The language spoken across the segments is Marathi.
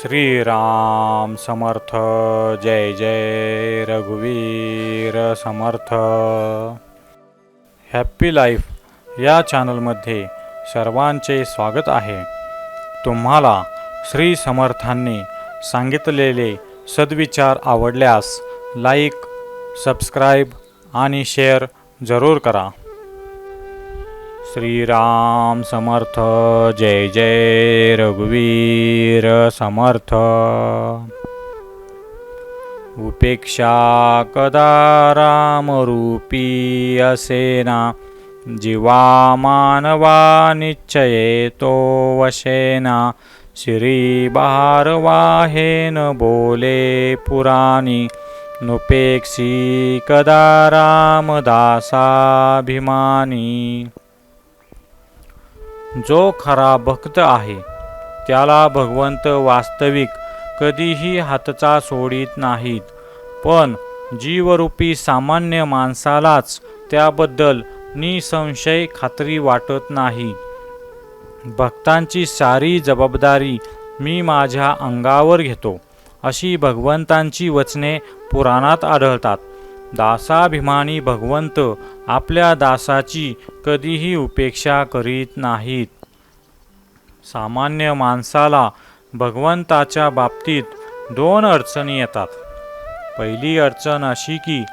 श्रीराम समर्थ जय जय रघुवीर समर्थ. हॅप्पी लाईफ या चॅनलमध्ये सर्वांचे स्वागत आहे. तुम्हाला श्री समर्थांनी सांगितलेले सद्विचार आवडल्यास लाईक सबस्क्राईब आणि शेअर जरूर करा. श्रीराम समर्थ जय जय रघुवीर समर्थ. उपेक्षा कदा रामरूपी असेना जीवा मानवा निश्चये तो वशेना. श्री वाहेन बोले पुराणी नुपेक्षी कदा रामदासाभिमानी. जो खरा भक्त आहे त्याला भगवंत वास्तविक कधीही हातचा सोडित नाहीत. पण जीवरूपी सामान्य माणसालाच त्याबद्दल निसंशय खात्री वाटत नाही. भक्तांची सारी जबाबदारी मी माझ्या अंगावर घेतो अशी भगवंतांची वचने पुराणात आढळतात. दासाभिमानी भगवंत आपल्या दासाची कधीही उपेक्षा करीत नाहीत. सामान्य माणसाला भगवंताच्या बाबतीत दोन अडचणी येतात. पहिली अडचण अशी की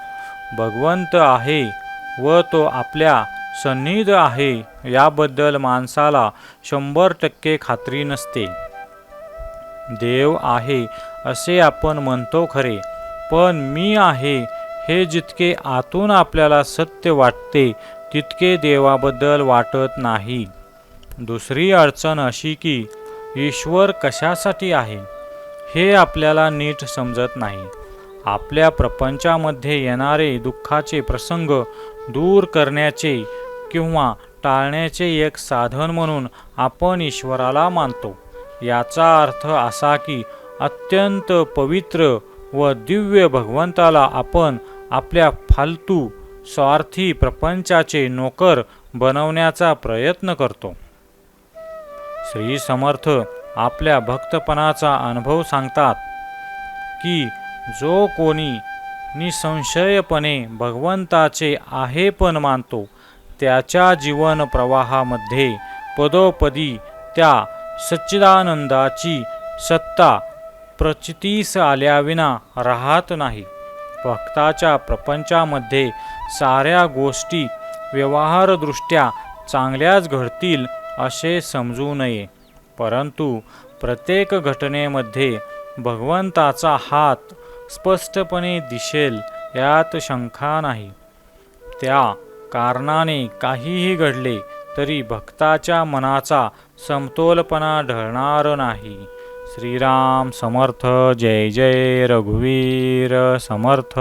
भगवंत आहे व तो आपल्या सन्निध आहे याबद्दल माणसाला शंभर टक्के खात्री नसते. देव आहे असे आपण म्हणतो खरे पण मी आहे हे जितके आतून आपल्याला सत्य वाटते तितके देवाबद्दल वाटत नाही. दुसरी अडचण अशी की ईश्वर कशासाठी आहे? हे आपल्याला नीट समजत नाही. आपल्या प्रपंचामध्ये येणारे दुःखाचे प्रसंग दूर करण्याचे किंवा टाळण्याचे एक साधन म्हणून आपण ईश्वराला मानतो. याचा अर्थ असा की अत्यंत पवित्र व दिव्य भगवंताला आपण आपल्या फालतू स्वार्थी प्रपंचाचे नोकर बनवण्याचा प्रयत्न करतो. श्री समर्थ आपल्या भक्तपणाचा अनुभव सांगतात की जो कोणी निसंशयपणे भगवंताचे आहे पण मानतो त्याच्या जीवन प्रवाहामध्ये पदोपदी त्या सच्चिदानंदाची सत्ता प्रचितीस आल्याविना राहत नाही. भक्ताच्या प्रपंचामध्ये साऱ्या गोष्टी व्यवहारदृष्ट्या चांगल्याच घडतील असे समजू नये. परंतु प्रत्येक घटनेमध्ये भगवंताचा हात स्पष्टपणे दिसेल यात शंका नाही. त्या कारणाने काहीही घडले तरी भक्ताच्या मनाचा समतोलपणा ढळणार नाही. श्रीराम समर्थ जय जय रघुवीर समर्थ।